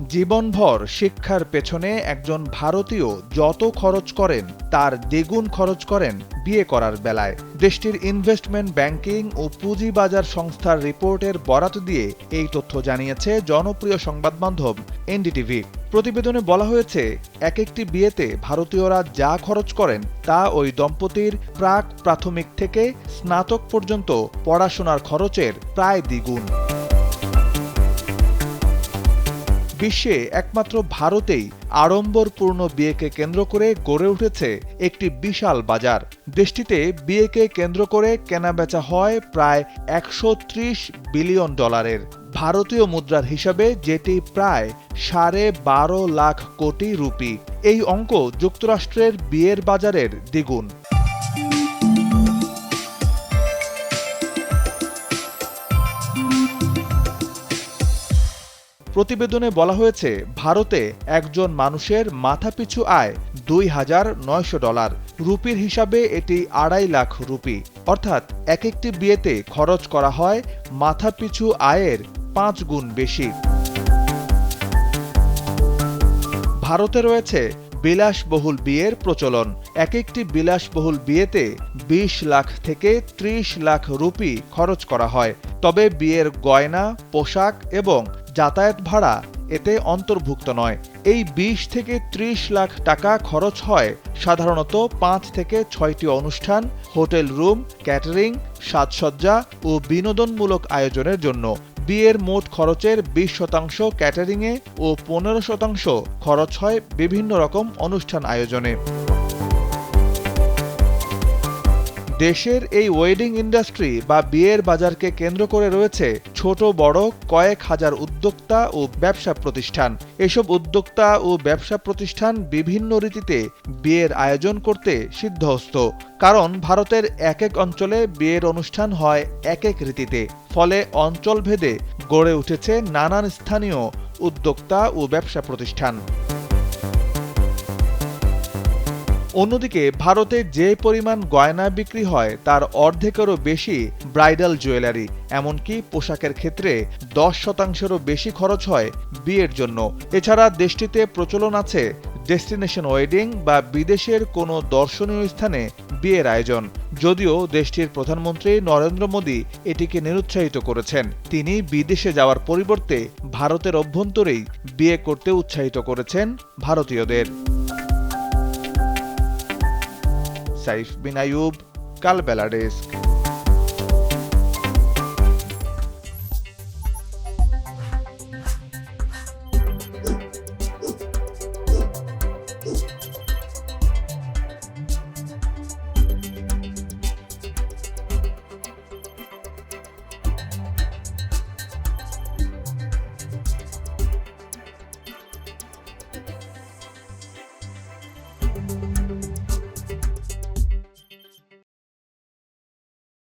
জীবনভর শিক্ষার পেছনে একজন ভারতীয় যত খরচ করেন, তার দ্বিগুণ খরচ করেন বিয়ে করার বেলায়। দেশটির ইনভেস্টমেন্ট ব্যাংকিং ও পুঁজিবাজার সংস্থার রিপোর্টের বরাত দিয়ে এই তথ্য জানিয়েছে জনপ্রিয় সংবাদ মাধ্যম এনডিটিভি। প্রতিবেদনে বলা হয়েছে এক একটি বিয়েতে ভারতীয়রা যা খরচ করেন, তা ওই দম্পতির প্রাক প্রাথমিক থেকে স্নাতক পর্যন্ত পড়াশোনার খরচের প্রায় দ্বিগুণ। বিশ্বে একমাত্র ভারতেই আড়ম্বরপূর্ণ বিয়েকে কেন্দ্র করে গড়ে উঠেছে একটি বিশাল বাজার। দেশটিতে বিয়েকে কেন্দ্র করে কেনাবেচা হয় প্রায় একশো ত্রিশ বিলিয়ন ডলারের। ভারতীয় মুদ্রার হিসাবে যেটি প্রায় সাড়ে বারো লাখ কোটি রুপি। এই অঙ্ক যুক্তরাষ্ট্রের বিয়ের বাজারের দ্বিগুণ। প্রতিবেদনে বলা হয়েছে, ভারতে একজন মানুষের মাথাপিছু আয় দুই হাজার নয়শো ডলার। রুপির হিসাবে এটি আড়াই লাখ রুপি। অর্থাৎ এক একটি বিয়েতে খরচ করা হয় মাথাপিছু আয়ের পাঁচ গুণ বেশি। ভারতে রয়েছে বিলাসবহুল বিয়ের প্রচলন। এক একটি বিলাসবহুল বিয়েতে ২০ লাখ থেকে ৩০ লাখ রুপি খরচ করা হয়। তবে বিয়ের গয়না, পোশাক এবং যাতায়াত ভাড়া এতে অন্তর্ভুক্ত নয়। এই ২০ থেকে ৩০ লাখ টাকা খরচ হয় সাধারণত পাঁচ থেকে ছয়টি অনুষ্ঠান, হোটেল রুম, ক্যাটারিং, সাজসজ্জা ও বিনোদনমূলক আয়োজনের জন্য। বিয়ের মোট খরচের বিশ শতাংশ ক্যাটারিংয়ে ও পনেরো শতাংশ খরচ হয় বিভিন্ন রকম অনুষ্ঠান আয়োজনে। দেশের এই ওয়েডিং ইন্ডাস্ট্রি বা বিয়ের বাজারকে কেন্দ্র করে রয়েছে ছোট, বড়, কয়েক হাজার উদ্যোক্তা ও ব্যবসা প্রতিষ্ঠান। এসব উদ্যোক্তা ও ব্যবসা প্রতিষ্ঠান বিভিন্ন রীতিতে বিয়ের আয়োজন করতে সিদ্ধহস্ত। কারণ ভারতের এক এক অঞ্চলে বিয়ের অনুষ্ঠান হয় এক এক রীতিতে। ফলে অঞ্চলভেদে গড়ে উঠেছে নানান স্থানীয় উদ্যোক্তা ও ব্যবসা প্রতিষ্ঠান। অন্যদিকে, ভারতে যে পরিমাণ গয়না বিক্রি হয়, তার অর্ধেকেরও বেশি ব্রাইডাল জুয়েলারি। এমনকি পোশাকের ক্ষেত্রে দশ শতাংশেরও বেশি খরচ হয় বিয়ের জন্য। এছাড়া দেশটিতে প্রচলন আছে ডেস্টিনেশন ওয়েডিং বা বিদেশের কোনো দর্শনীয় স্থানে বিয়ের আয়োজন। যদিও দেশটির প্রধানমন্ত্রী নরেন্দ্র মোদী এটিকে নিরুৎসাহিত করেছেন। তিনি বিদেশে যাওয়ার পরিবর্তে ভারতের অভ্যন্তরেই বিয়ে করতে উৎসাহিত করেছেন ভারতীয়দের। সাইফ বিন আয়ুব কালবেলা ডেস্ক।